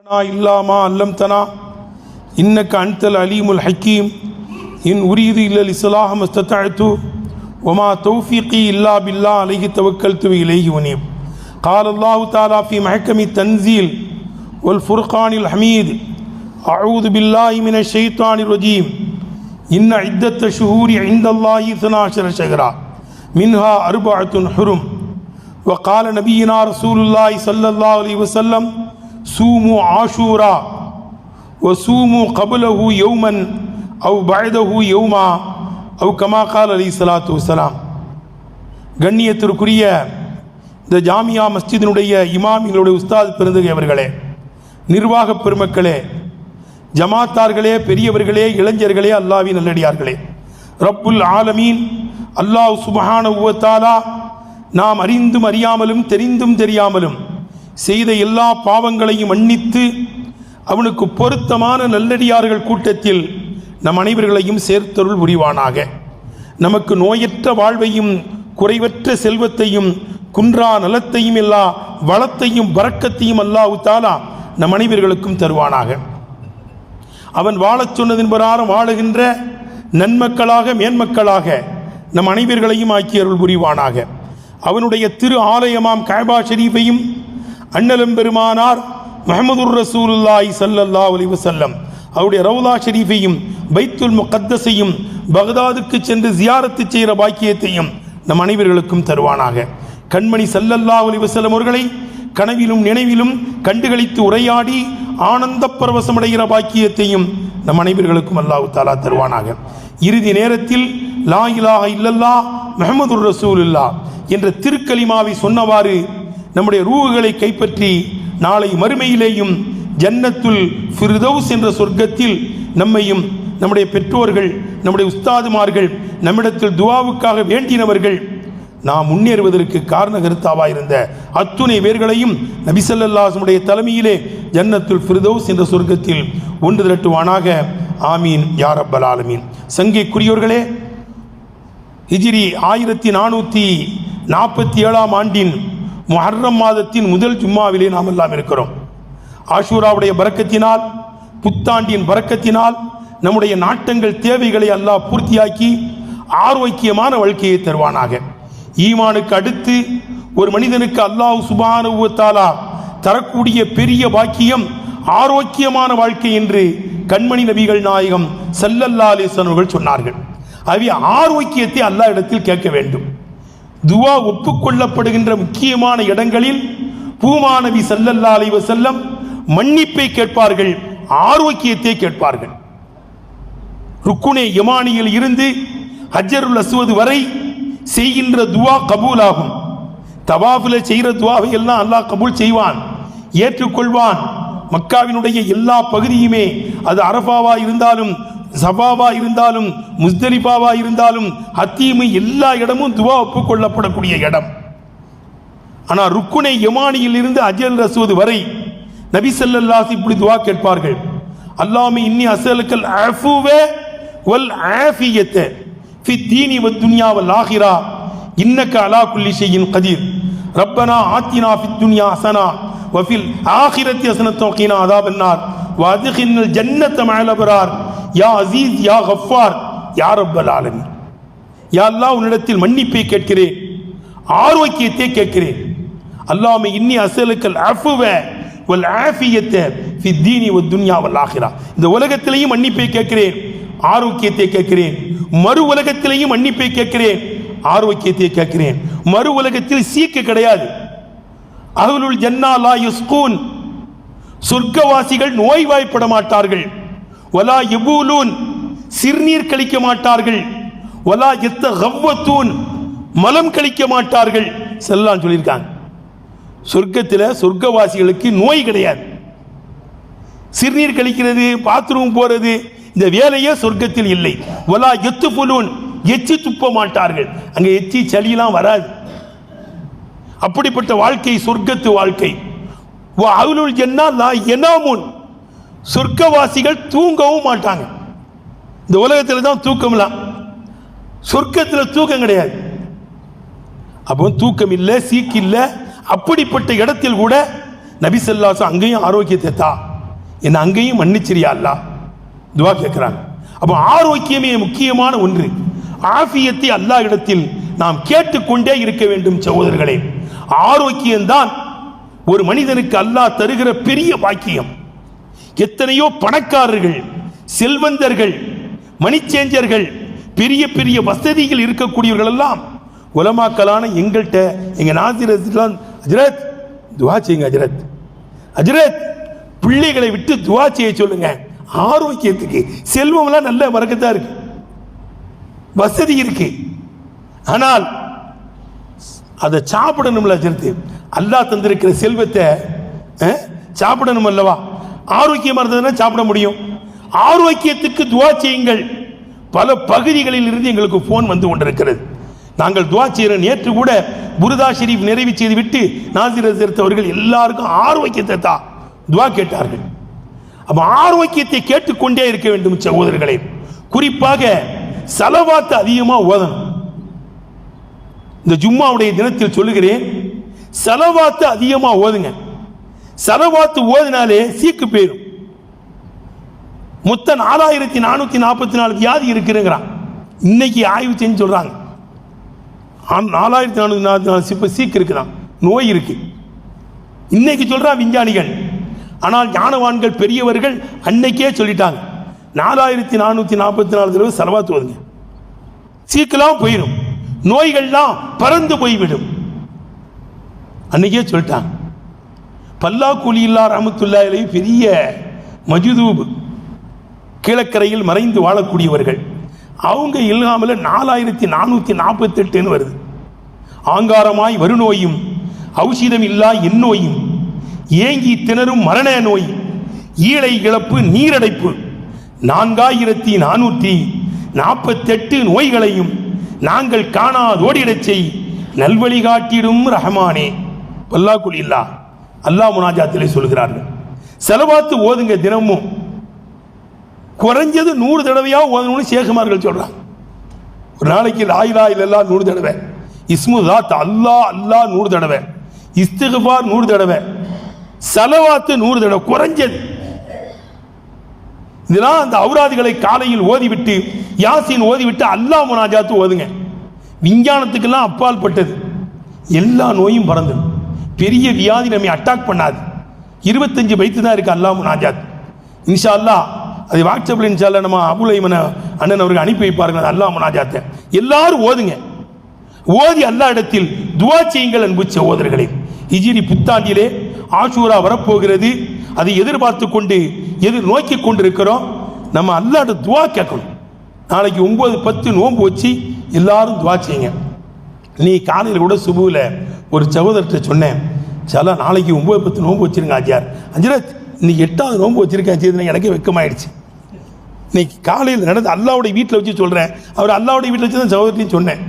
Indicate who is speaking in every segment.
Speaker 1: لنا إلا ما علمتنا. إنك أنت العليم الحكيم. إن أريد إلا الإصلاح ما استطعت وما توفيقي إلا بالله عليه توكلت وإليه أنيب. قال الله تعالى في محكم التنزيل والفرقان الحميد أعوذ بالله من الشيطان الرجيم. إن عدة شهور عند الله 12 شهرا منها أربعة حرم. وقال نبينا رسول الله صلى الله عليه وسلم சூமு ஆஷூரா ஒ சூமு கபுலஹு யௌமன் அவ் பயதஹு யௌமா அவ் கமாக்கால் அலி சலாத்து வலாம் கண்ணியத்திற்குரிய இந்த ஜாமியா மஸ்ஜிதினுடைய இமாமிகளுடைய உஸ்தாத் பெருந்தகை அவர்களே நிர்வாக பெருமக்களே ஜமாத்தார்களே பெரியவர்களே இளைஞர்களே அல்லாவின் நல்லடியார்களே ரப்புல் ஆலமீன் அல்லாஹ் சுபஹான உவத்தாலா நாம் அறிந்தும் அறியாமலும் தெரிந்தும் தெரியாமலும் செய்த எல்லா பாவங்களையும் மன்னித்து அவனுக்கு பொருத்தமான நல்லடியார்கள் கூட்டத்தில் நம் அனைவர்களையும் சேர்த்தருள் புரிவானாக. நமக்கு நோயற்ற வாழ்வையும் குறைவற்ற செல்வத்தையும் குன்றா நலத்தையும் எல்லா வளத்தையும் வரக்கத்தையும் அல்லாவுத்தாலா தாலா நம் அனைவர்களுக்கும் தருவானாக. அவன் வாழச் சொன்னதின் பிரகாரம் வாழுகின்ற நன்மக்களாக மேன்மக்களாக நம் அனைவர்களையும் ஆக்கி அருள் புரிவானாக. அவனுடைய திரு ஆலயமாம் காபா ஷெரீஃபையும் அண்ணலும் பெருமானார் முஹம்மதுர் ரசூலுல்லாய் சல்லல்லா அலைஹி செல்லம் அவருடைய ரவுலா ஷெரீஃபையும் பைத்துல் முகத்தஸையும் பகதாதுக்கு சென்று ஜியாரத்து செய்கிற பாக்கியத்தையும் நம் அனைவர்களுக்கும் தருவானாக. கண்மணி சல்லல்லா அலைஹி செல்லம் அவர்களை கனவிலும் நினைவிலும் கண்டுகளித்து உரையாடி ஆனந்த பரவசமடைகிற பாக்கியத்தையும் நம் அனைவர்களுக்கும் அல்லாஹ் தாலா தருவானாக. இறுதி நேரத்தில் லா இலாஹ இல்லல்லா முஹம்மதுர் ரசூலுல்லா என்ற திருக்கலிமாவை சொன்னவாறு நம்முடைய ரூகுகளை கைப்பற்றி நாளை மறுமையிலேயும் ஜன்னத்துல் ஃபிர்தௌஸ் என்ற சொர்க்கத்தில் நம்மையும் நம்முடைய பெற்றோர்கள் நம்முடைய உஸ்தாதுமார்கள் நம்மிடத்தில் துவாவுக்காக வேண்டினவர்கள் நாம் முன்னேறுவதற்கு காரண கருத்தாவாயிருந்த அத்துணை பேர்களையும் நபிசல்லாசனுடைய தலைமையிலே ஜன்னத்துல் ஃபிர்தௌஸ் என்ற சொர்க்கத்தில் ஒன்று திரட்டுவானாக. ஆமீன். யார் அப்பல் ஆலமீன். சங்கைக்குரியோர்களே ஹிஜிரி ஆயிரத்தி நானூற்றி நாற்பத்தி ஏழாம் ஆண்டின் முஹர்ரம் மாதத்தின் முதல் ஜும்மாவிலே நாம் எல்லாம் இருக்கிறோம். ஆஷூராவுடைய பறக்கத்தினால் புத்தாண்டின் பறக்கத்தினால் நம்முடைய நாட்டங்கள் தேவைகளை அல்லாஹ் பூர்த்தியாக்கி ஆரோக்கியமான வாழ்க்கையை தருவானாக. ஈமானுக்கு அடுத்து ஒரு மனிதனுக்கு அல்லாஹ் சுபானுவத்தாலா தரக்கூடிய பெரிய பாக்கியம் ஆரோக்கியமான வாழ்க்கை என்று கண்மணி நபிகள் நாயகம் செல்லல்லா அலிஸ்வன் அவர்கள் சொன்னார்கள். அவை ஆரோக்கியத்தை அல்லா இடத்தில் கேட்க வேண்டும். துவா ஒப்புக்கொள்ளப்படுகின்ற முக்கியமான இடங்களில் பூமானவி செல்லல்லா சல்லல்லா செல்லம் வஸல்லம் மன்னிப்பை கேட்பார்கள் ஆரோக்கியத்தை கேட்பார்கள். ருக்குனே யமானியில் இருந்து ஹஜ்ஜருல் அசுவது வரை செய்கின்ற துவா கபூல் ஆகும் தவாஃபில் செய்கிற துவாவை எல்லாம் அல்லாஹ் கபூல் செய்வான் ஏற்றுக்கொள்வான். மக்காவினுடைய எல்லா பகுதியுமே அது அரபாவா இருந்தாலும் சபாவா இருந்தாலும் முஸ்தலிபாவா இருந்தாலும் ஹத்தீமு எல்லா இடமும் துவா ஒப்புக்கொள்ளப்படக்கூடிய இடம். ஆனால் ருக்குனை யமானியில் இருந்து அஜல் ரசுவது வரை நபி சல்லல்லாஸ் இப்படி துவா கேட்பார்கள். அல்லாமி இன்னி அசலுக்கல் ஆஃபுவே வல் ஆஃபியத்தை ஃபி தீனி வத் துன்யாவல் ஆஹிரா இன்னக்க அலா குல்லி ஷையின் கதிர். ரப்பனா ஆத்தினா ஃபி துன்யா அசனா வஃபில் ஆஹிரத்தி அசனத்தோக்கினா அதாபன்னார் வதுகின்னல் ஜன்னத்த மேலபரார் யா அசீஸ் யா ஹஃபார் யா ரப்பல் ஆலமி யா அல்லா உன்னிடத்தில் மன்னிப்பை கேட்கிறேன் ஆரோக்கியத்தை கேட்கிறேன். அல்லாம இன்னி அசலுக்கள் அஃபுவ வல் ஆஃபியத்தை ஃபி தீனி ஒ துன்யா வல் ஆகிரா. இந்த உலகத்திலையும் மன்னிப்பை கேட்கிறேன் ஆரோக்கியத்தை கேட்கிறேன். மறு உலகத்திலையும் மன்னிப்பை கேட்கிறேன் ஆரோக்கியத்தை கேட்கிறேன். மறு உலகத்தில் சீக்கு கிடையாது. அவளுள் ஜன்னா லா யுஸ்கூன். சொர்க்கவாசிகள் நோய்வாய்ப்பட மாட்டார்கள். ஒலா எபூலூன் சிறுநீர் கழிக்க மாட்டார்கள். ஒலா எத்த ஹவ்வத்தூன் மலம் கழிக்க மாட்டார்கள். செல்லான்னு சொல்லியிருக்காங்க. சொர்க்கத்தில் சொர்க்கவாசிகளுக்கு நோய் கிடையாது. சிறுநீர் கழிக்கிறது பாத்ரூம் போறது இந்த வேலையே சொர்க்கத்தில் இல்லை. ஒலா எத்து புலூன் எச்சி துப்ப மாட்டார்கள். அங்கே எச்சி சளியெல்லாம் வராது. அப்படிப்பட்ட வாழ்க்கை சொர்க்கத்து வாழ்க்கை. என்ன ஜன்னா லா எனாமுன். சொர்க்கவாசிகள் தூங்கவும் மாட்டாங்க. இந்த உலகத்தில் தான் தூக்கம்லாம் சொர்க்கத்தில் தூக்கம் கிடையாது. அப்போ தூக்கம் இல்லை சீக்கு இல்லை அப்படிப்பட்ட இடத்தில் கூட நபிசல்லாசம் அங்கேயும் ஆரோக்கியத்தை தா. என்னை அங்கேயும் மன்னிச்சிரியா அல்லா துவா கேட்குறாங்க அப்போ ஆரோக்கியமே முக்கியமான ஒன்று. ஆஃபியத்தை அல்லா இடத்தில் நாம் கேட்டுக்கொண்டே இருக்க வேண்டும் சகோதரர்களே. ஆரோக்கியம்தான் ஒரு மனிதனுக்கு அல்லாஹ் தருகிற பெரிய பாக்கியம். எத்தனையோ பணக்காரர்கள் செல்வந்தர்கள் மணிச்சேஞ்சர்கள் பெரிய பெரிய வசதிகள் இருக்கக்கூடியவர்கள் எல்லாம் உலமாக்கலான எங்கள்கிட்ட எங்க நாசிர் அஜரத் துவா செய்யுங்க அஜரத். அஜரத் பிள்ளைகளை விட்டு துவா செய்ய சொல்லுங்க. ஆரோக்கியத்துக்கு செல்வம்லாம் நல்ல வரக்கத்தான் இருக்கு. வசதி இருக்கு. ஆனால் அதை சாப்பிடணும்ல அஜரத். அல்லாஹ் தந்திருக்கிற செல்வத்தை சாப்பிடணும் அல்லவா? ஆரோக்கியமாக இருந்ததுன்னா சாப்பிட முடியும். ஆரோக்கியத்துக்கு துவா செய்யுங்கள். பல பகுதிகளில் இருந்து எங்களுக்கு ஃபோன் வந்து கொண்டிருக்கிறது. நாங்கள் துவா செய்கிற நேற்று கூட புருதா ஷெரீப் நிறைவு செய்து விட்டு நாசிர் ஹசரத் அவர்கள் எல்லாருக்கும் ஆரோக்கியத்தை தான் துவா கேட்டார்கள். அப்போ ஆரோக்கியத்தை கேட்டுக்கொண்டே இருக்க வேண்டும் சகோதரர்களே. குறிப்பாக செலவாத்து அதிகமாக ஓதணும். இந்த ஜும்மாவுடைய தினத்தில் சொல்லுகிறேன் செலவாத்து அதிகமாக ஓதுங்க. செலவாத்து ஓதினாலே சீக்கு போயிடும் மொத்த நாலாயிரத்தி நானூத்தி நாற்பத்தி நாலு வியாதி இருக்குங்கிறான் இன்னைக்கு ஆய்வு செஞ்சு சொல்றாங்க. நாலாயிரத்தி நானூத்தி நாற்பத்தி நாலு சிப்ப சீக்கு இருக்குதான் நோய் இருக்கு. இன்னைக்கு சொல்றான் விஞ்ஞானிகள். ஆனால் ஞானவான்கள் பெரியவர்கள் அன்னைக்கே சொல்லிட்டாங்க. நாலாயிரத்தி நானூத்தி நாற்பத்தி நாலு தடவை செலவாத்து ஓதுங்க. சீக்கெல்லாம் போயிடும் நோய்கள்லாம் பறந்து போய்விடும். அன்னைக்கே சொல்லிட்டாங்க. பல்லா கூலியில்லா ரஹமத்துல்லாஹி பெரிய மஜுதூப் கீழக்கரையில் மறைந்து வாழக்கூடியவர்கள். அவங்க இல்லாமல் நாலாயிரத்தி நானூற்றி நாற்பத்தெட்டுன்னு வருது. ஆங்காரமாய் வருநோயும் ஔஷதம் இல்லா எந்நோயும் ஏங்கி திணறும் மரண நோய் ஈழை இழப்பு நீரடைப்பு நான்காயிரத்தி நானூற்றி நாற்பத்தெட்டு நோய்களையும் நாங்கள் காணாதோடிடச் செய் நல்வழி காட்டிடும் ரஹமானே. பல்லாக்குல் இல்லா அல்லாஹ் முனாஜாத்திலே சொல்கிறார்கள். செலவாத்து ஓதுங்க தினமும். குறைஞ்சது நூறு தடவையாக ஓதணும்னு சேகுமார்கள் சொல்றாங்க. ஒரு நாளைக்கு லாயிலா இல்லல்லா நூறு தடவை. இஸ்மு தாத் அல்லாஹ் அல்லாஹ் நூறு தடவை. இஸ்திகுபார் நூறு தடவை. செலவாத்து நூறு தடவை குறைஞ்சது. இதெல்லாம் அந்த அவுராதுகளை காலையில் ஓதிவிட்டு யாசின் ஓதிவிட்டு அல்லாஹ் முனாஜாத்து ஓதுங்க. விஞ்ஞானத்துக்கெல்லாம் அப்பால் பட்டது. எல்லா நோயும் பறந்துடும் பெரிய வியாதி நம்மை அட்டாக் பண்ணாது. இருபத்தஞ்சு வயிற்று தான் இருக்கு அல்லாஹ் நாஜாத் இன்ஷா அல்லாஹ் அது வாட்ஸ்அப்பில் இன்ஷா அல்லா நம்ம அபுலைமன அண்ணன் அவர்கள் அனுப்பி வைப்பார்கள் அல்லாஹ் முனாஜாத்தை எல்லாரும் ஓதுங்க. ஓதி அல்லா இடத்தில் துவா செய்யுங்கள் அன்பு சகோதரர்களே. இஜிரி புத்தாண்டிலே ஆஷூரா வரப்போகிறது. அதை எதிர்பார்த்து கொண்டு எதிர் நோக்கி கொண்டிருக்கிறோம் நம்ம அல்லாட்ட துவா கேட்கணும். நாளைக்கு ஒன்பது பத்து நோன்பு வச்சு எல்லாரும் துவா செய்யுங்க. நீ காலையில் கூட சுபுவில் ஒரு சகோதரர்கிட்ட சொன்னேன் சில நாளைக்கு ஒம்பது பத்து நோன்பு வச்சுருங்க ஆச்சியார் அஞ்சரத் இன்னைக்கு எட்டாவது நோன்பு வச்சுருக்கேன் சரி எனக்கே வெக்கமாயிடுச்சு. இன்னைக்கு காலையில் நடந்து அல்லாவுடைய வீட்டில் வச்சு சொல்கிறேன் அவர் அல்லாவுடைய வீட்டில் வச்சு தான் சகோதரியும் சொன்னேன்.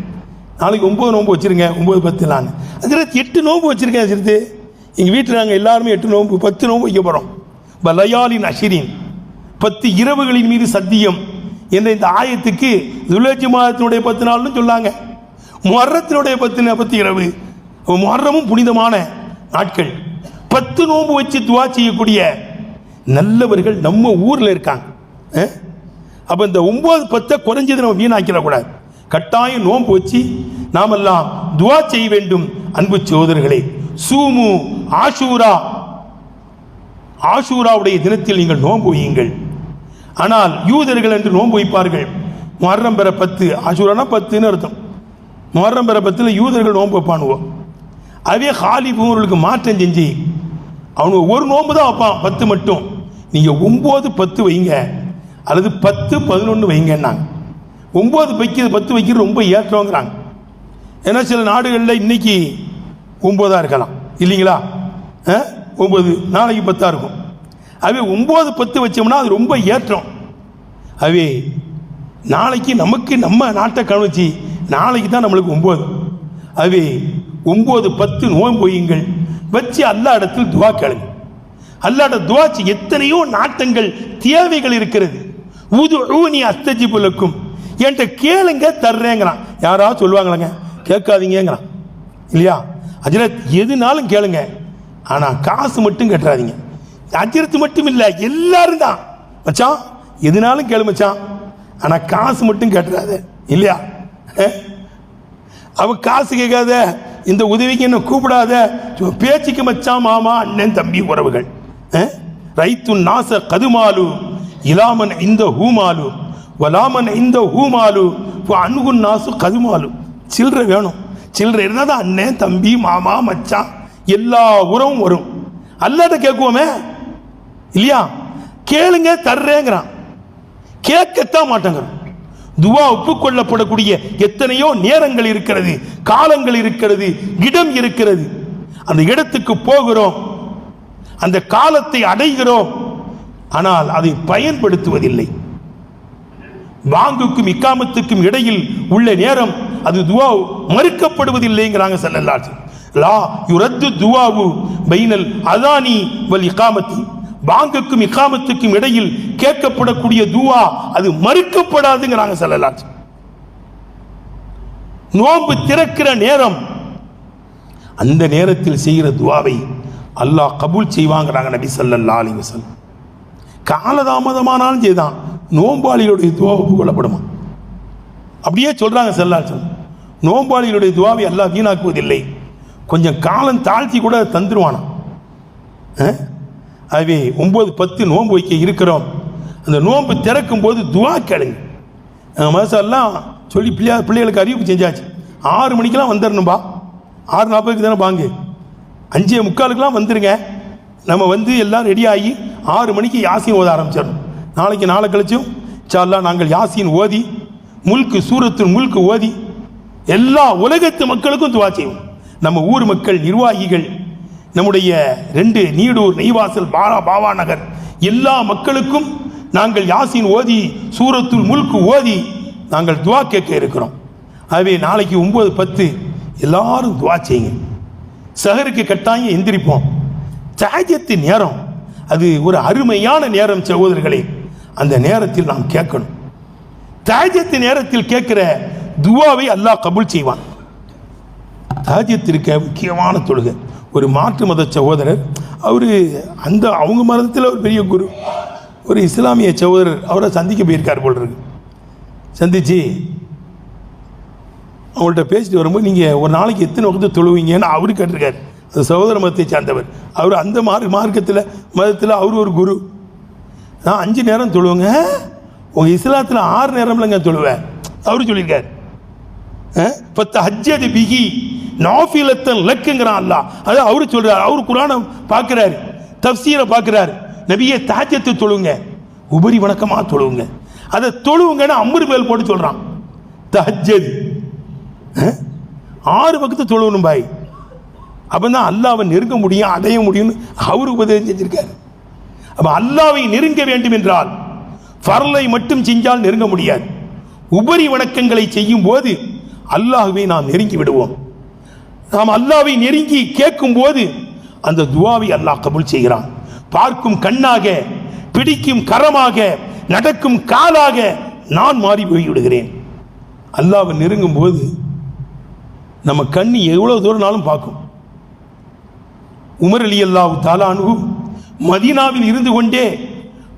Speaker 1: நாளைக்கு ஒம்பது நோன்பு வச்சுருங்க ஒம்பது பத்து நான் அதில் எட்டு நோன்பு வச்சுருக்கேன் சிறுத்து எங்கள் வீட்டில் நாங்கள் எல்லாருமே எட்டு நோன்பு பத்து நோன்பு வைக்க போகிறோம் பலயாலின் அஷிரின். பத்து இரவுகளின் மீது சத்தியம். என்ற இந்த ஆயத்துக்கு துலட்சி மாதத்தினுடைய பத்து நாள்னு சொன்னாங்க மொரத்தினுடைய பத்து பத்து இரவு. மொரமும் புனிதமான நாட்கள் பத்து நோன்பு வச்சு துவா செய்யக்கூடிய நல்லவர்கள் நம்ம ஊரில் இருக்காங்க. அஹ்? அப்ப இந்த ஒன்பது பத்தை குறைஞ்சது நம்ம வீணாக்கிடக்கூடாது. கட்டாயம் நோன்பு வச்சு நாமெல்லாம் துவா செய்ய வேண்டும் அன்பு சோதர்களே. சூமு ஆஷூரா. ஆஷூராவுடைய தினத்தில் நீங்கள் நோன்பு வையுங்கள். ஆனால் யூதர்கள் என்று நோன்பு வைப்பார்கள். முஹர்ரம் பெற பத்து ஆஷூரானா பத்துன்னு அர்த்தம். முஹர்ரம் பெற பத்தில் யூதர்கள் நோன்பு வைப்பானுவோம் அதே ஹாலிபுங்களுக்கு மாற்றம் செஞ்சு அவனுக்கு ஒரு நோன்பு தான் வைப்பான் பத்து மட்டும். நீங்கள் ஒம்பது பத்து வைங்க அல்லது பத்து பதினொன்று வைங்கன்னாங்க. ஒம்பது வைக்கிறது பத்து வைக்கிறது ரொம்ப ஏற்றங்கிறாங்க ஏன்னா சில நாடுகளில் இன்னைக்கு ஒம்போதாக இருக்கலாம். இல்லைங்களா? ஆ? ஒம்பது நாளைக்கு பத்தாக இருக்கும். அவே ஒம்பது பத்து வச்சோம்னா அது ரொம்ப ஏற்றம். அவே நாளைக்கு நமக்கு நம்ம நாட்டை கவனிச்சு நாளைக்கு தான் நம்மளுக்கு ஒம்பது அவே ஒம்பது பத்து நோன்பு பொய்யுங்கள் வச்சு அல்லா இடத்தில் துவா கேளுங்க. அல்லாட துவாச்சி எத்தனையோ நாட்டங்கள் தேவைகள் இருக்கிறது. ஊது ஊனி அஸ்தஜி புலக்கும் என்கிட்ட கேளுங்க தர்றேங்கிறான் யாராவது சொல்லுவாங்களாங்க? கேட்காதீங்கங்கிறான் இல்லையா? அஜரத் எதுனாலும் கேளுங்க. ஆனால் காசு மட்டும் கட்டுறாதீங்க. அஜரத்து மட்டும் இல்லை எல்லாரும் தான். மச்சான் எதுனாலும் கேளு மச்சான். ஆனால் காசு மட்டும் கட்டுறாத. இல்லையா? அவன் காசு கேட்காத. இந்த உதவிக்கு என்ன கூப்பிடாத? பேச்சுக்கு மச்சான் மாமா அண்ணன் தம்பி உறவுகள். ரைத்து நாச கதுமாலு இலாமன் இந்த ஹூமாலு வலாமன் இந்த ஹூமாலு அணுகு நாசு கதுமாலு. சில்லறை வேணும். சில்லறை இருந்தால் தான் அண்ணன் தம்பி மாமா மச்சான் எல்லா உறவும் வரும். அல்லாத கேட்குவோமே? இல்லையா? கேளுங்க தர்றேங்கிறான். கேட்கத்தான் மாட்டேங்கிறான். துவா ஒப்புக்கொள்ளப்படக்கூடிய எத்தனையோ நேரங்கள் இருக்கிறது காலங்கள் இருக்கிறது இடம் இருக்கிறது. அந்த இடத்துக்கு போகிறோம். அந்த காலத்தை அடைகிறோம். ஆனால் அதை பயன்படுத்துவதில்லை. வாங்குக்கும் இக்காமத்துக்கும் இடையில் உள்ள நேரம் அது துவா மறுக்கப்படுவதில்லைங்கிறாங்க செல்லல்லாச்சு லா யுரத்து துவாவு பைனல் அதானி வல் இக்காமத்தி வாங்குக்கும் இக்காமத்துக்கும் இடையில் கேட்கப்படக்கூடிய துவா அது மறுக்கப்படாதுங்கிறாங்க செல்லல்லாச்சு நோன்பு திறக்கிற நேரம் அந்த நேரத்தில் செய்கிற துவாவை அல்லாஹ் கபூல் செய்வாங்கிறாங்க நபி ஸல்லல்லாஹு அலைஹி வஸல்லம். காலதாமதமானாலும் செய்தான். நோம்பாளிகளுடைய துவா ஒப்புக்கொள்ளப்படுமா? அப்படியே சொல்றாங்க செல்லாச்சு நோம்பாளிகளுடைய துவாவை அல்லாஹ் வீணாக்குவதில்லை. கொஞ்சம் காலம் தாழ்த்தி கூட தந்துருவானாம் ஆகவே ஒம்பது பத்து நோன்பு வைக்க இருக்கிறோம். அந்த நோன்பு திறக்கும் போது துவா கேளுங்க. மசாலாம் சொல்லி பிள்ளையா பிள்ளைகளுக்கு அறிவிப்பு செஞ்சாச்சு. ஆறு மணிக்கெல்லாம் வந்துடணும்பா ஆறு நாற்பதுக்கு தானே பாங்கு அஞ்சே முக்காலுக்கெல்லாம் வந்துடுங்க நம்ம வந்து எல்லாம் ரெடி ஆகி ஆறு மணிக்கு யாசின் ஓத ஆரம்பிச்சிடணும். நாளைக்கு நாளை கழிச்சும் சார்லாம் நாங்கள் யாசின் ஓதி முல்கு சூரத்தின் முல்கு ஓதி எல்லா உலகத்து மக்களுக்கும் துவா செய்வோம். நம்ம ஊர் மக்கள் நிர்வாகிகள் நம்முடைய ரெண்டு நீடூர் நெய்வாசல் பாரா பாவா நகர். எல்லா மக்களுக்கும் நாங்கள் யாசின் ஓதி சூரத்துல் முல்கு ஓதி நாங்கள் துவா கேட்க இருக்கிறோம். ஆகவே நாளைக்கு ஒன்பது பத்து எல்லாரும் துவா செய்யுங்க. சஹருக்கு கட்டாயம் எந்திரிப்போம். சாஜத்து நேரம். அது ஒரு அருமையான நேரம் சகோதரர்களே. அந்த நேரத்தில் நாம் கேட்கணும். தாஜத்து நேரத்தில் கேட்கிற துவாவை அல்லாஹ் கபுல் செய்வான். தாஜியத்திற்க முக்கியமான தொழுகை. ஒரு மாற்று மத சகோதரர் அவர் அந்த அவங்க மதத்தில் ஒரு பெரிய குரு. ஒரு இஸ்லாமிய சகோதரர் அவரை சந்திக்க போயிருக்கார் போல் இருக்கு. சந்திச்சு அவங்கள்ட்ட பேசிட்டு வரும்போது நீங்கள் ஒரு நாளைக்கு எத்தனை வகுத்து தொழுவீங்கன்னு அவரு கேட்டிருக்காரு. அந்த சகோதர மதத்தை சார்ந்தவர். அவர் அந்த மார்க் மார்க்கத்தில் மதத்தில் அவர் ஒரு குரு. நான் அஞ்சு நேரம் தொழுவேங்க. உங்கள் இஸ்லாத்தில் ஆறு நேரம்லங்க தொழுவேன் அவரு சொல்லியிருக்காரு. பத்து ஹஜ்ஜது பிகி நாஃபிலத்தன் லக்குங்கிறான் அல்லாஹ். அது அவரு சொல்றாரு அவரு குரானை பார்க்குறாரு தப்சீரை பார்க்குறாரு. நபியை தாஜத்து தொழுவுங்க உபரி வணக்கமா தொழுவுங்க அதை தொழுவுங்கன்னு அம்பது மேல் போட்டு சொல்றான். தஹஜது ஆறு பக்கத்து தொழுவணும் பாய். அப்போ தான் அல்லாவை நெருங்க முடியும் அடைய முடியும்னு அவரு உபதேசம் செஞ்சிருக்காரு அப்போ அல்லாவை நெருங்க வேண்டும் என்றால் ஃபர்லை மட்டும் செஞ்சால் நெருங்க முடியாது. உபரி வணக்கங்களை செய்யும் போது அல்லாஹுவை நாம் நெருங்கி விடுவோம். நாம் அல்லாவை நெருங்கி கேட்கும் போது அந்த துவாவை அல்லாஹ் கபுல் செய்கிறான். பார்க்கும் கண்ணாக பிடிக்கும் கரமாக நடக்கும் காலாக நான் மாறி போய்விடுகிறேன். அல்லாவை நெருங்கும் போது நம்ம கண் எவ்வளவு தூரம்னாலும் பார்க்கும். உமர் அலி அல்லாஹ் தாலானு மதீனாவில் இருந்து கொண்டே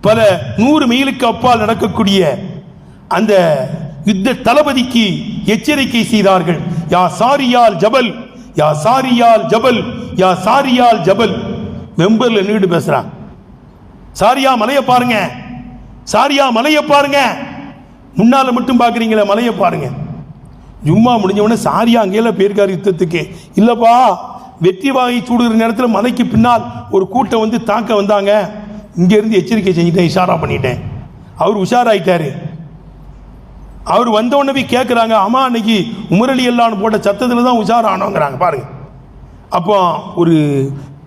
Speaker 1: பல நூறு மைலுக்கு அப்பால் நடக்கக்கூடிய அந்த யுத்த தளபதிக்கு எச்சரிக்கை செய்தார்கள். யா சாரியால் ஜபல் யா சாரியால் ஜபல் யா சாரியால் ஜபல். மெம்பர்ல நின்றுட்டு பேசுறான். சாரியா மலையை பாருங்க. சாரியா மலையை பாருங்க. முன்னால மட்டும் பார்க்குறீங்களே மலையை பாருங்க. ஜும்மா முடிஞ்சவனே சாரியா அங்கேயெல்லாம் போயிருக்காரு யுத்தத்துக்கு. இல்லப்பா வெற்றி வாகை சூடுகிற நேரத்தில் மலைக்கு பின்னால் ஒரு கூட்டம் வந்து தாக்க வந்தாங்க. இங்கேருந்து எச்சரிக்கை செஞ்சுட்டேன் இஷாரா பண்ணிட்டேன். அவர் உஷாராயிட்டாரு. அவர் வந்த உடனே போய் கேட்குறாங்க அம்மா அன்னைக்கு உமரளி எல்லாம் போட்ட சத்தத்தில் தான் உஷாரானோங்கிறாங்க பாருங்க. அப்போ ஒரு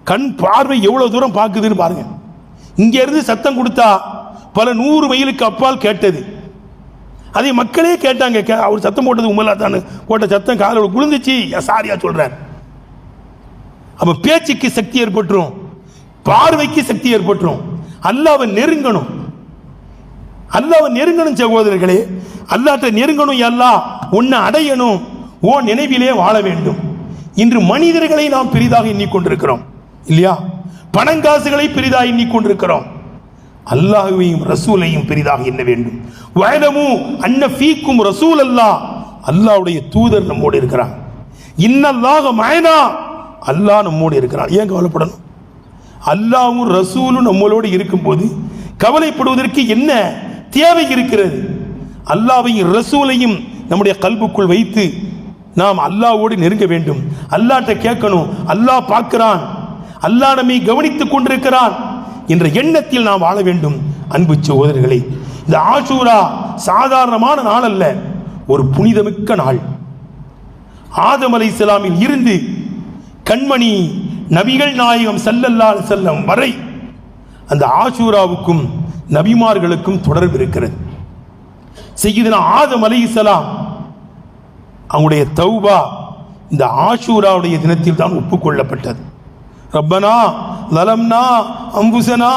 Speaker 1: கண் பார்வை எவ்வளோ தூரம் பார்க்குதுன்னு பாருங்க. இங்கேருந்து சத்தம் கொடுத்தா பல நூறு மைலுக்கு அப்பால் கேட்டது. அதை மக்களே கேட்டாங்க கே- அவர் சத்தம் போட்டது உமலா தான் போட்ட சத்தம் காதல் குளிர்ந்துச்சு சாரியா சொல்கிறார் அப்போ பேச்சுக்கு சக்தி ஏற்பட்டுரும் பார்வைக்கு சக்தி ஏற்பட்டுரும். அல்லாவை நெருங்கணும். அல்லாவை நெருங்கணும் சகோதரர்களே. அல்லாட்ட நெருங்கணும் அல்லா உன்னை அடையணும். ஓ நினைவிலே வாழ வேண்டும். இன்று மனிதர்களை நாம் பெரிதாக எண்ணிக்கொண்டிருக்கிறோம் இல்லையா? பணங்காசுகளை பெரிதாக எண்ணிக்கொண்டிருக்கிறோம் அல்லாஹுவையும் ரசூலையும் பெரிதாக எண்ண வேண்டும். வயதமும் அன்ன ஃபீக்கும் ரசூல் அல்லாஹ். அல்லாஹ்வுடைய தூதர் நம்மோடு இருக்கிறான் இன்னல்லாக மயனா. அல்லாஹ் நம்மோடு இருக்கிறான் ஏன் கவலைப்படணும்? அல்லாஹ்வும் ரசூலும் நம்மளோடு இருக்கும்போது கவலைப்படுவதற்கு என்ன? தேவை இருக்கிறது. அல்லாவையும் ரசூலையும் நம்முடைய கல்புக்குள் வைத்து நாம் அல்லாவோடு நெருங்க வேண்டும். அல்லாட்ட கேட்கணும் அல்லாஹ் பார்க்கிறான். அல்லாஹ் நம்மை கவனித்துக் கொண்டிருக்கிறான். என்ற எண்ணத்தில் நாம் வாழ வேண்டும் அன்பு சகோதரர்களே. இந்த ஆஷூரா சாதாரணமான நாள் அல்ல ஒரு புனிதமிக்க நாள். ஆதம் அலை இஸ்லாமில் இருந்து கண்மணி நபிகள் நாயகம் செல்லல்லால் செல்லம் வரை அந்த ஆஷூராவுக்கும் நபிமார்களுக்கும் தொடர்பு இருக்கிறது. செய்யுதுனா ஆதம் அலைஹிஸ்ஸலாம் அவங்களுடைய தௌபா இந்த ஆஷூராவுடைய தினத்தில் தான் ஒப்புக்கொள்ளப்பட்டது. ரப்பனா லலம்னா அம்புசனா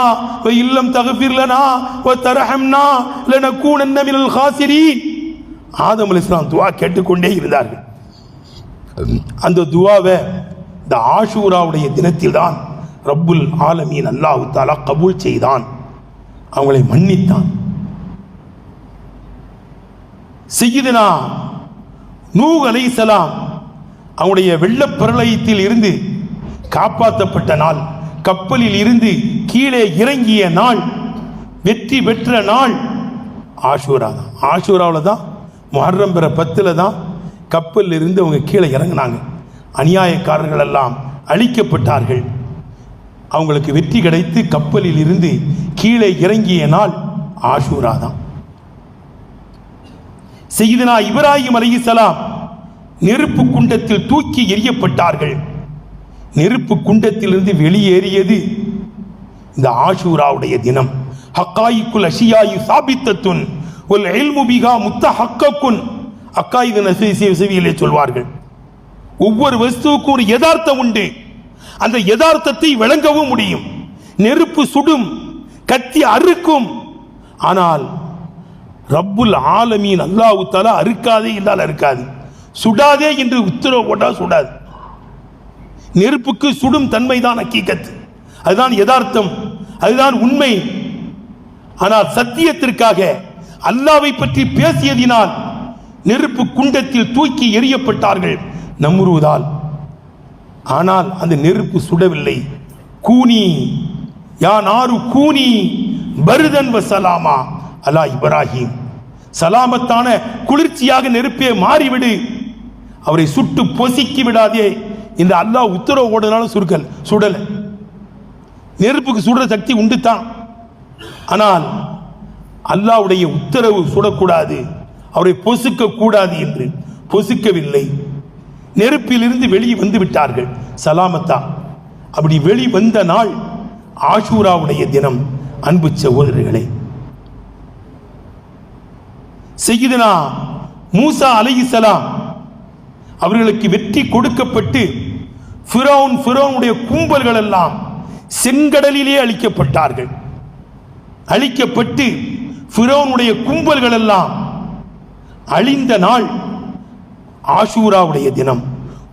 Speaker 1: ஓ இல்லம் தகஃபிர் ஓ வ தரஹம்னா லனகூனன்ன மினல் ஹாசிரி ஆதம் அலி இஸ்லாம் துவா கேட்டுக்கொண்டே இருந்தார்கள். அந்த துவாவை இந்த ஆஷூராவுடைய தினத்தில் தான் ரப்புல் ஆலமீன் அல்லாஹு தாலா கபூல் செய்தான். அவங்களை மன்னித்தான். செய்யுதுனா நூஹ் அலைஹிஸ்ஸலாம் அவங்களுடைய வெள்ளப்பிரளயத்தில் இருந்து காப்பாற்றப்பட்ட நாள் கப்பலில் இருந்து கீழே இறங்கிய நாள் வெற்றி பெற்ற நாள் ஆஷூரா தான். ஆஷூராவில் தான் முஹர்ரம் பிற பத்தில் தான் கப்பலில் இருந்து அவங்க கீழே இறங்கினாங்க. அநியாயக்காரர்கள் எல்லாம் அழிக்கப்பட்டார்கள். அவங்களுக்கு வெற்றி கிடைத்து கப்பலில் இருந்து கீழே இறங்கிய நாள் ஆஷூரா தான். செய்தனா இப்ராஹிம் அலைஹிஸ்ஸலாம் நெருப்பு குண்டத்தில் தூக்கி எறியப்பட்டார்கள். நெருப்பு குண்டத்திலிருந்து வெளியேறியது இந்த ஆஷூராவுடைய தினம். ஹக்காயிக்குல் அஷியாயு சாபித்தத்துன் ஒல் எல்மு முத்த ஹக்கக்குன் அக்காயுது சொல்வார்கள். ஒவ்வொரு வஸ்துவுக்கும் ஒரு யதார்த்தம் உண்டு. அந்த யதார்த்தத்தை விளங்கவும் முடியும். நெருப்பு சுடும் கத்தி அறுக்கும். ஆனால் ரப்புல் ஆலமீன் அல்லாஹு தாலா அறுக்காதே இல்லால் அறுக்காது சுடாதே என்று உத்தரவு போட்டால் சுடாது. நெருப்புக்கு சுடும் தன்மை தான் ஹக்கீக்கத் அதுதான் யதார்த்தம். அதுதான் உண்மை. ஆனால் சத்தியத்திற்காக அல்லாவை பற்றி பேசியதினால் நெருப்பு குண்டத்தில் தூக்கி எறியப்பட்டார்கள். நம்ருவதால் ஆனால் அந்த நெருப்பு சுடவில்லை. கூனி யா நாரு கூனி பருதன் சலாமா அலா இப்ராஹிம் சலாமத்தான குளிர்ச்சியாக நெருப்பே மாறிவிடு. அவரை சுட்டு பொசுக்கி விடாதே. இந்த அல்லாஹ் உத்தரவு ஓடுனாலும் சுருக்கல் சுடல. நெருப்புக்கு சுடுற சக்தி உண்டு தான் ஆனால் அல்லாவுடைய உத்தரவு சுடக்கூடாது. அவரை பொசுக்க கூடாது என்று. பொசுக்கவில்லை. நெருப்பிலிருந்து வெளியே வந்து விட்டார்கள். சலாமத்தா. அப்படி வெளி வந்த நாள் ஆஷூராவுடைய தினம். அன்பு சகோதரர்களே. செய்யுதுனா மூசா அலையிசலாம் அவர்களுக்கு வெற்றி கொடுக்கப்பட்டு ஃபிரோன் ஃபிரோனுடைய கும்பல்கள் எல்லாம் செங்கடலிலே அழிக்கப்பட்டார்கள். அழிக்கப்பட்டு ஃபிரோனுடைய கும்பல்கள் எல்லாம் அழிந்த நாள் ஆஷூராவுடைய தினம்.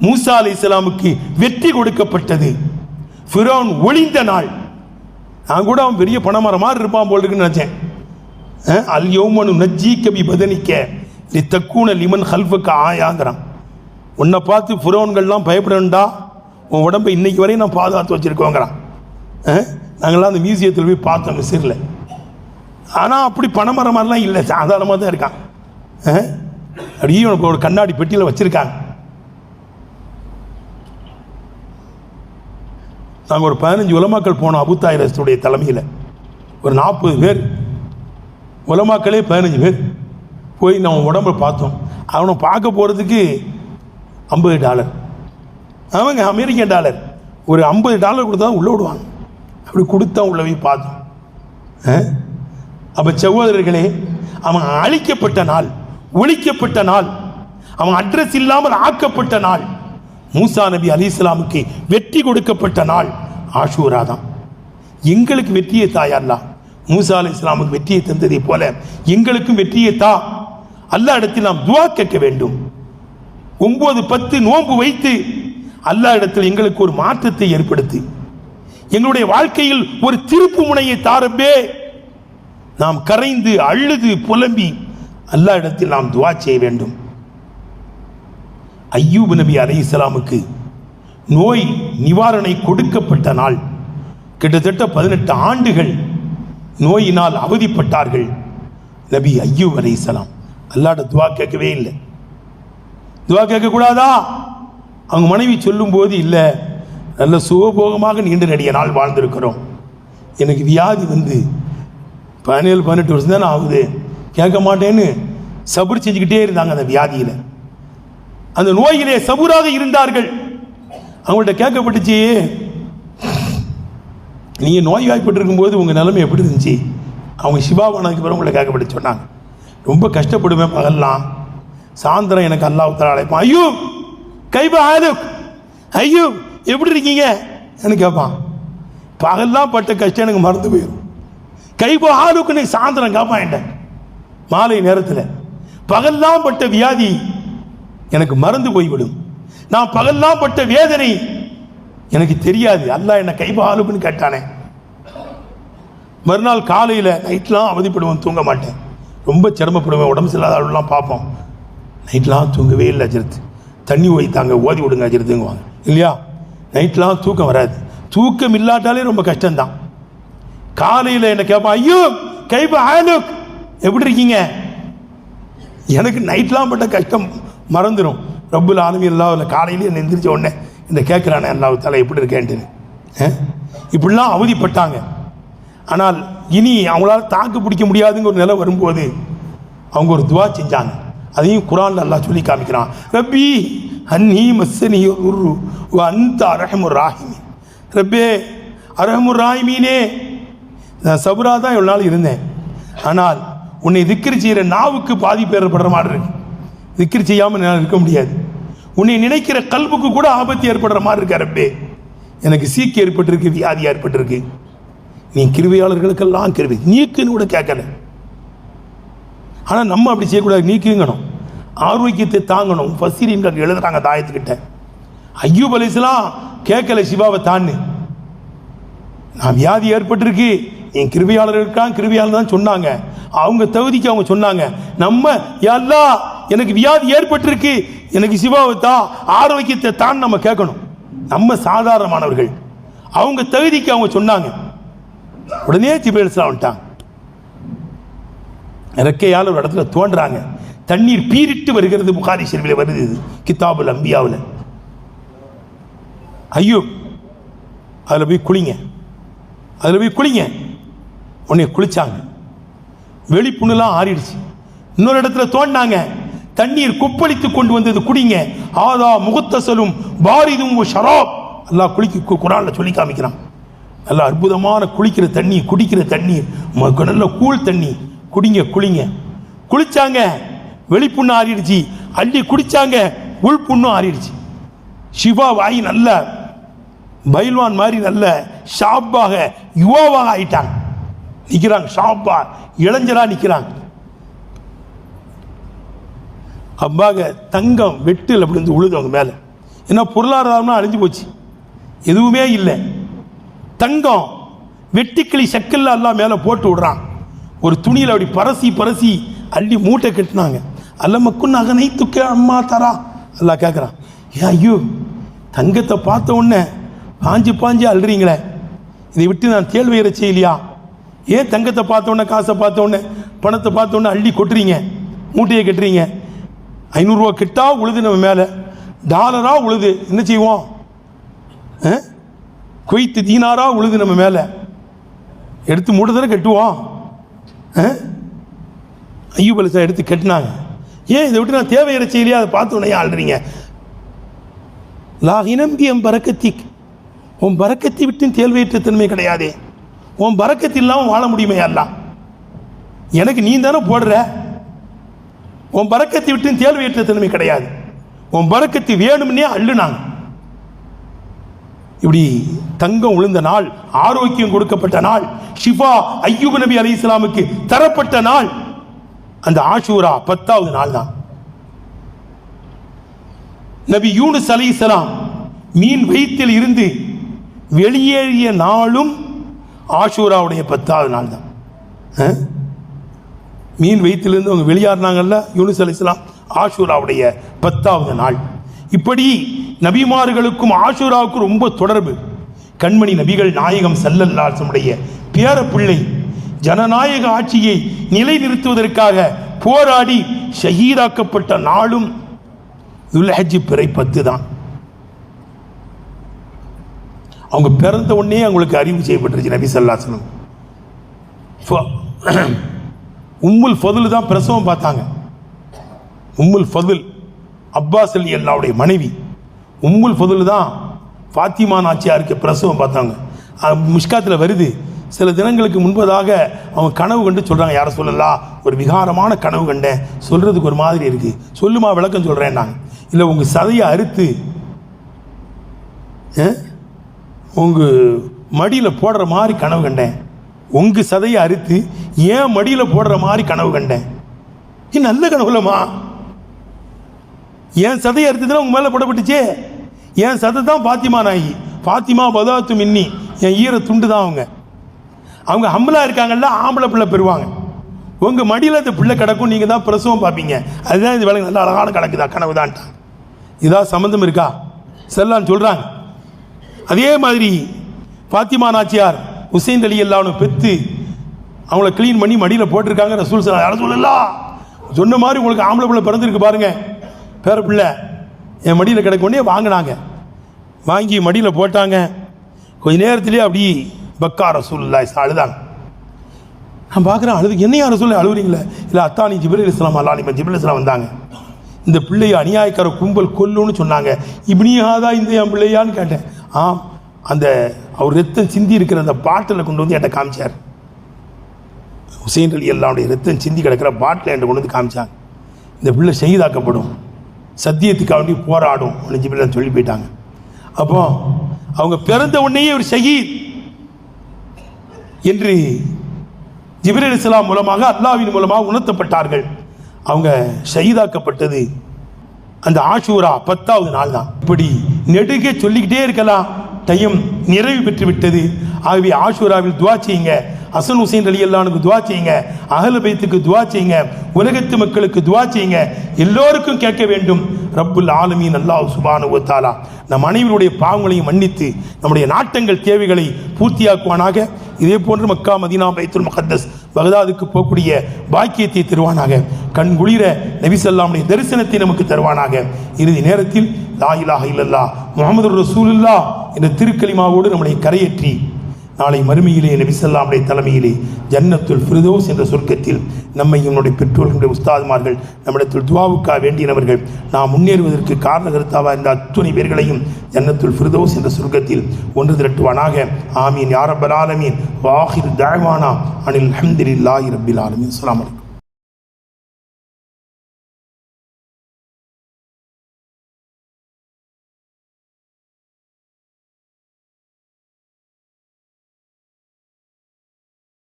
Speaker 1: மூசா அலி இஸ்லாமுக்கு வெற்றி கொடுக்கப்பட்டது. ஃபிரோன் ஒளிந்த நாள். நான் கூட அவன் பெரிய பணமரம் மாதிரி இருப்பான் போல் இருக்குன்னு நினச்சேன். அல் யோமனு நஜ்ஜி கபி பதனிக்க. நீ தக்கூன லிமன் ஹல்ஃபுக்கு ஆயாங்கிறான். உன்னை பார்த்து புரோன்கள்லாம் பயப்படணுண்டா உன் உடம்பை இன்னைக்கு வரையும் நான் பாதுகாத்து வச்சுருக்கோங்கிறான். நாங்களாம் அந்த மியூசியத்தில் போய் பார்த்தோம் மிஸ்ரில். ஆனால் அப்படி பணமரம் மாதிரிலாம் இல்லை. சாதாரணமாக தான் இருக்கான் அப்படியே உனக்கு ஒரு கண்ணாடி பெட்டியில் வச்சுருக்காங்க. நாங்கள் ஒரு பதினஞ்சு உலமாக்கள் போனோம் அபுத்தாயிரத்துடைய தலைமையில். ஒரு நாற்பது பேர். உலமாக்களே பதினஞ்சு பேர். போய் நம்ம உடம்பை பார்த்தோம். அவனை பார்க்க போகிறதுக்கு ஐம்பது டாலர். அவங்க அமெரிக்கன் டாலர். ஒரு ஐம்பது டாலர் கொடுத்தா உள்ளே விடுவாங்க. அப்படி கொடுத்தா உள்ள போய் பார்த்தோம். அப்போ சகோதரர்களே அவன் அழிக்கப்பட்ட நாள். ஒழிக்கப்பட்ட நாள். அவன் அட்ரஸ் இல்லாமல் ஆக்கப்பட்ட நாள். மூசா நபி அலி இஸ்லாமுக்கு வெற்றி கொடுக்கப்பட்ட நாள். ஆஷூரா தான். எங்களுக்கு வெற்றியை தாயல்லா மூசா அலி இஸ்லாமுக்கு வெற்றியை தந்ததை போல எங்களுக்கும் வெற்றியை தா. அல்லா இடத்தில் நாம் துவா கேட்க வேண்டும். ஒன்பது பத்து நோன்பு வைத்து அல்லா இடத்தில் எங்களுக்கு ஒரு மாற்றத்தை ஏற்படுத்தி. எங்களுடைய வாழ்க்கையில் ஒரு திருப்பு முனையை தாரப்பே நாம் கரைந்து அழுது புலம்பி அல்லா இடத்தில் நாம் துவா செய்ய வேண்டும். ஐயூப் நபி அலைஹிஸ்ஸலாமுக்கு நோய் நிவாரணை கொடுக்கப்பட்ட நாள். கிட்டத்தட்ட பதினெட்டு ஆண்டுகள் நோயினால் அவதிப்பட்டார்கள் நபி ஐயூப் அலைஹிஸ்ஸலாம் அல்லாட துவா கேட்கவே இல்லை. துவா கேட்கக்கூடாதா? அவங்க மனைவி சொல்லும்போது இல்லை. நல்ல சுகபோகமாக நீண்ட நெடிய நாள் வாழ்ந்திருக்கிறோம். எனக்கு வியாதி வந்து பதினேழு பதினெட்டு வருஷம் தானே ஆகுது. கேட்க மாட்டேன்னு சபுர் செஞ்சுக்கிட்டே இருந்தாங்க அந்த வியாதியில். அந்த நோயிலே சபுராக இருந்தார்கள். அவங்கள்ட்ட கேட்கப்பட்டுச்சு நீங்கள் நோய்வாய்ப்பட்டு போது உங்கள் நிலைமை எப்படி இருந்துச்சு? அவங்க சிவாபானதுக்கு பிறகு உங்களை கேட்கப்பட்டு சொன்னாங்க. ரொம்ப கஷ்டப்படுவேன் பகல்லாம் சாயந்தரம் எனக்கு அல்லாஹ் அழைப்பான். ஐயோ கைபா ஆது ஐயோ எப்படி இருக்கீங்க? எனக்கு கேட்பான். பகல்லாம் பட்ட கஷ்டம் எனக்கு மறந்து போயிடும். கைபா ஆளுக்கு சாயந்தரம் கேட்பான் என்கிட்ட. மாலை நேரத்தில் பகல்லாம் பட்ட வியாதி எனக்கு மறந்து போய்விடும். நான் பகல்லாம் பட்ட வேதனை எனக்கு தெரியாது. அல்ல என்ன கைபாலுக்குன்னு கேட்டானே. மறுநாள் காலையில் நைட்லாம் அவதிப்படுவேன் தூங்க மாட்டேன். ரொம்ப சிரமப்படுவேன் உடம்பு சரியில்லாத ஆளுலாம் பார்ப்போம். நைட்லாம் தூங்கவே இல்லை அஜிரத்து தண்ணி ஓய்த்தாங்க ஓதி விடுங்க அஜிரத்துங்குவாங்க இல்லையா? நைட்லாம் தூக்கம் வராது. தூக்கம் இல்லாட்டாலே ரொம்ப கஷ்டம்தான். காலையில் என்ன கேட்பான் ஐயோ கைபா ஆலுக் எப்படி இருக்கீங்க? எனக்கு நைட்லாம் பட்ட கஷ்டம் மறந்துடும் ரப்புல் ஆலமி இல்லை காலையிலேயே எந்திரிச்ச உடனே இந்த கேட்குறானே அல்லாஹ் தலை எப்படி இருக்கேன்ட்டு இப்படிலாம் அவதிப்பட்டாங்க. ஆனால் இனி அவங்களால தாக்கு பிடிக்க முடியாதுங்கிற ஒரு நிலை வரும்போது அவங்க ஒரு துவா செஞ்சாங்க. அதையும் குரான் நல்லா சொல்லி காமிக்கிறான். ரப்பி அன்னி மஸ்ஸனி உரு அந்த அரஹமுர் ராஹிமி ரப்பே அரஹமுர் ராஹிமீனே நான் சபுரா தான் இவ்வளோ நாள் இருந்தேன். ஆனால் உன்னை திக்கிரி செய்கிற நாவுக்கு பாதிப்பு ஏற்படுற மாதிரி இருக்கு. திக்கிரி செய்யாமல் என்னால் இருக்க முடியாது. உன்னை நினைக்கிற கல்புக்கு கூட ஆபத்து ஏற்படுற மாதிரி இருக்கார் அப்பே. எனக்கு சீக்கு ஏற்பட்டிருக்கு வியாதி ஏற்பட்டிருக்கு. நீ கிருவியாளர்களுக்கெல்லாம் கிருவி நீக்குன்னு கூட கேட்கல. ஆனால் நம்ம அப்படி செய்யக்கூடாது. நீக்குங்கணும். ஆரோக்கியத்தை தாங்கணும். ஃபசீரின்கள் எழுதுறாங்க தாயத்துக்கிட்ட. ஐயூப் அலிஸ்லாம் கேட்கல சிவாவை தான்னு. நான் வியாதி ஏற்பட்டிருக்கு. என் கிருவியாளர்களுக்கான் கிருவியாளர் தான் சொன்னாங்க. அவங்க தகுதிக்கு அவங்க சொன்னாங்க. நம்ம எல்லா எனக்கு வியாதி ஏற்பட்டிருக்கு. எனக்கு சிவாவை தான் ஆரோக்கியத்தை தான் நம்ம கேட்கணும். நம்ம சாதாரணமானவர்கள். அவங்க தகுதிக்கு அவங்க சொன்னாங்க. உடனே ஜிபேல்ஸ்லாம் வந்துட்டாங்க. இறக்கையால் ஒரு இடத்துல தோன்றாங்க. தண்ணீர் பீரிட்டு வருகிறது புகாரி ஷெரிஃபில் வருது இது கித்தாபுல் அம்பியாவில் ஐயோ அதில் போய் குளிங்க. அதில் போய் குளிங்க. உன்னை குளிச்சாங்க. வெளிப்புண்ணுலாம் ஆறிடுச்சு. இன்னொரு இடத்துல தோண்டினாங்க. தண்ணீர் கொப்பளித்து கொண்டு வந்தது குடிங்க. ஆதா முகத்தசலும் பாரிதும் ஷராப். நல்லா குளிக்க கு- குரான்ல சொல்லி காமிக்கிறான். நல்லா அற்புதமான குளிக்கிற தண்ணி குடிக்கிற தண்ணீர் நல்ல கூழ் தண்ணி குடிங்க குளிங்க. குளிச்சாங்க. வெளிப்புண்ணு ஆறிடுச்சு. அள்ளி குடிச்சாங்க. உள் புண்ணும் ஆறிடுச்சு. சிவா வாய் நல்ல. பைல்வான் மாதிரி நல்ல. ஷாப்பாக யுவாவாக ஆயிட்டாங்க. நிற்கிறாங்க ஷாப்பா. இளைஞராக நிற்கிறாங்க அம்பாக தங்கம் வெட்டில் அப்படி வந்து உழுது அவங்க மேலே. ஏன்னா பொருளாதாரம்னா அழிஞ்சு போச்சு. எதுவுமே இல்லை. தங்கம் வெட்டிக்கிளி செக்கல்ல எல்லாம் மேலே போட்டு விடுறான் ஒரு துணியில் அப்படி பரசி பரசி அள்ளி மூட்டை கட்டினாங்க. அல்லமக்கும் அகனை துக்க அம்மா தரா. எல்லாம் கேட்குறான் ஏன் ஐயோ தங்கத்தை பார்த்த உடனே பாஞ்சு பாஞ்சு அழுறீங்களே இதை விட்டு நான் தேள் செய்யலையா? ஏன் தங்கத்தை பார்த்தோன்னே காசை பார்த்தோன்னே பணத்தை பார்த்தோன்னே அள்ளி கொட்டுறீங்க? மூட்டையை கட்டுறீங்க? ஐநூறுரூவா கிட்டா உழுது நம்ம மேலே. டாலரா உழுது. என்ன செய்வோம்? ஆ? குவைத்து தீனாரா உழுது நம்ம மேலே. எடுத்து மூட்டை தானே கட்டுவோம்? ஆ? ஐயூப் எடுத்து கட்டினாங்க. ஏன் இதை விட்டு நான் தேவையிற செய்யலையா அதை பார்த்து உடனே ஆள்றீங்க. லாகினம்பி எம் பறக்கத்தி உன் பறக்கத்தை விட்டு தேல்வையற்ற தன்மை கிடையாதே. உன் பறக்கத்து இல்லாமல் வாழ முடியுமே எல்லாம் எனக்கு நீ தானே போடுற? உன் பறக்கத்தை விட்டு ஏற்ற தன்மை கிடையாது. உன் பறக்கத்தை வேணும்னே அள்ளுனாங்க. இப்படி தங்கம் விழுந்த நாள் ஆரோக்கியம் கொடுக்கப்பட்ட நாள் ஷிஃபா ஐயூப் நபி அலி இஸ்லாமுக்கு தரப்பட்ட நாள் அந்த ஆஷூரா பத்தாவது நாள் தான். நபி யூனுஸ் இஸ்லாம் மீன் வயிற்றில் இருந்து வெளியேறிய நாளும் ஆஷூராவுடைய பத்தாவது நாள் தான். ஆ? மீன் வயிற்றிலிருந்து அவங்க வெளியாறினாங்கல்ல யூனிஸ் அலிஸ்லாம் ஆஷூராவுடைய பத்தாவது நாள். இப்படி நபிமார்களுக்கும் ஆஷூராவுக்கும் ரொம்ப தொடர்பு. கண்மணி நபிகள் நாயகம் செல்லல்லாசனுடைய பேர பிள்ளை ஜனநாயக ஆட்சியை நிலைநிறுத்துவதற்காக போராடி ஷஹீதாக்கப்பட்ட நாளும் துல்ஹஜ் பிறை பத்து தான். அவங்க பிறந்த உடனே அவங்களுக்கு அறிவு செய்யப்பட்டுருச்சு நபி சல்லாசனம் உம்முல் ஃபதுல் தான் பிரசவம் பார்த்தாங்க. உம்முல் ஃபதுல் அப்பாஸ் அலி அல்லாவுடைய மனைவி. உம்முல் ஃபதுல் தான் ஃபாத்திமா நாச்சியாருக்கு பிரசவம் பார்த்தாங்க. முஷ்காத்தில் வருது. சில தினங்களுக்கு முன்பதாக அவங்க கனவு கண்டு சொல்கிறாங்க யாரை சொல்லலாம் ஒரு விகாரமான கனவு கண்டேன். சொல்கிறதுக்கு ஒரு மாதிரி இருக்குது சொல்லுமா விளக்கம் சொல்கிறேன் நான் இல்லை உங்கள் சதையை அறுத்து உங்கள் மடியில் போடுற மாதிரி கனவு கண்டேன். உங்கள் சதையை அறுத்து ஏன் மடியில் போடுற மாதிரி கனவு கண்டேன். இது நல்ல கனவுலம்மா என் சதையை அறுத்துதான் உங்கள் மேலே போடப்பட்டுச்சே. என் சதை தான் பாத்திமா நாயி பாத்திமா பதாத்து மின்னி. என் ஈர துண்டு தான் அவங்க. அவங்க ஹம்பலா இருக்காங்கல்ல ஆம்பளை பிள்ளை பெறுவாங்க. உங்கள் மடியில் அந்த பிள்ளை கிடக்கும் நீங்கள் தான் பிரசவம் பார்ப்பீங்க. அதுதான் இது வேலை நல்லா அழகான கணக்கு தான் கனவு தான்ட்டான் இதான் சம்மந்தம் இருக்கா? செல்லான்னு சொல்கிறாங்க அதே மாதிரி பாத்திமா நாச்சியார் ஹுசைன் அலி அல்லான்னு பெற்று அவங்கள க்ளீன் பண்ணி மடியில் போட்டிருக்காங்க ரசூல் சார் யாரும் சொல்லலாம் சொன்ன மாதிரி உங்களுக்கு ஆம்பளை பிள்ளை பிறந்திருக்கு பாருங்க. பேர பிள்ளை என் மடியில் கிடக்க உடனே வாங்கினாங்க. வாங்கி மடியில் போட்டாங்க. கொஞ்ச நேரத்திலே அப்படி பக்கா ரசூல்லா அழுதாங்க. நான் பார்க்குறேன் அழுது என்ன யார் சொல்ல அழுகுறீங்களே இல்லை அத்தானி ஜிபிரல் இஸ்லாம் அல்லா இப்போ ஜிபிரல் இஸ்லாம் வந்தாங்க. இந்த பிள்ளையை அநியாயக்கார கும்பல் கொல்லுன்னு சொன்னாங்க. இப்படியாதா இந்த என் பிள்ளையான்னு கேட்டேன். ஆம் அந்த அவர் ரத்தம் சிந்தி இருக்கிற அந்த பாட்டில் கொண்டு வந்து என்கிட்ட காமிச்சார். ஹுசைன் அலி அல்லாவுடைய ரத்தம் சிந்தி கிடக்கிற பாட்டில் என்கிட்ட கொண்டு வந்து காமிச்சாங்க. இந்த பிள்ளை செய்தாக்கப்படும் சத்தியத்துக்காக வேண்டி போராடும் அப்படின்னு ஜிபிரல் சொல்லி போயிட்டாங்க. அப்போ அவங்க பிறந்த உடனேயே ஒரு ஷஹீத் என்று ஜிப்ரீல் இஸ்லாம் மூலமாக அல்லாவின் மூலமாக உணர்த்தப்பட்டார்கள். அவங்க ஷஹீதாக்கப்பட்டது அந்த ஆஷூரா பத்தாவது நாள் தான் இப்படி நெடுக சொல்லிக்கிட்டே இருக்கலாம். டைம் நிறைவு பெற்று விட்டது ஆகவே ஆஷூராவில் துவா செய்யுங்க. அசன் ஹுசைன் அலி அல்லானுக்கு துவா செய்யுங்க. அகல பைத்துக்கு துவா செய்யுங்க. உலகத்து மக்களுக்கு துவா செய்யுங்க. எல்லோருக்கும் கேட்க வேண்டும். ரப்புல் ஆலமீன் அல்லாஹ் சுபானு தாலா நம் அனைவருடைய பாவங்களையும் மன்னித்து நம்முடைய நாட்டங்கள் தேவைகளை பூர்த்தியாக்குவானாக. இதே போன்று மக்கா மதினா பைத்துல் முகத்தஸ் பகதாதுக்கு போகக்கூடிய பாக்கியத்தை தருவானாக. கண் குளிர நபிசல்லாமுடைய தரிசனத்தை நமக்கு தருவானாக. இறுதி நேரத்தில் லா இல்லல்லா முகமது ரசூலுல்லா என்ற திருக்கலிமாவோடு நம்மளை கரையேற்றி நாளை மறுமையிலே நபிசல்லாமுடைய தலைமையிலே ஜன்னத்துல் ஃபிரிதோஸ் என்ற சொர்க்கத்தில் நம்மை என்னுடைய பெற்றோர்களுடைய உஸ்தாதுமார்கள் நம்மிடத்தில் துவாவுக்கா வேண்டியவர்கள் நாம் முன்னேறுவதற்கு காரணகர்த்தாவாக இருந்த அத்துணை பேர்களையும் ஜன்னத்துல் ஃபிரிதோஸ் என்ற சொர்க்கத்தில் ஒன்று திரட்டுவானாக. ஆமீன். யாரப்பல் ஆலமீன். வாஹிர் தாய்வானா அனில் அஹமதுல்லாஹி ரபில் ஆலமீன். அஸ்ஸலாமு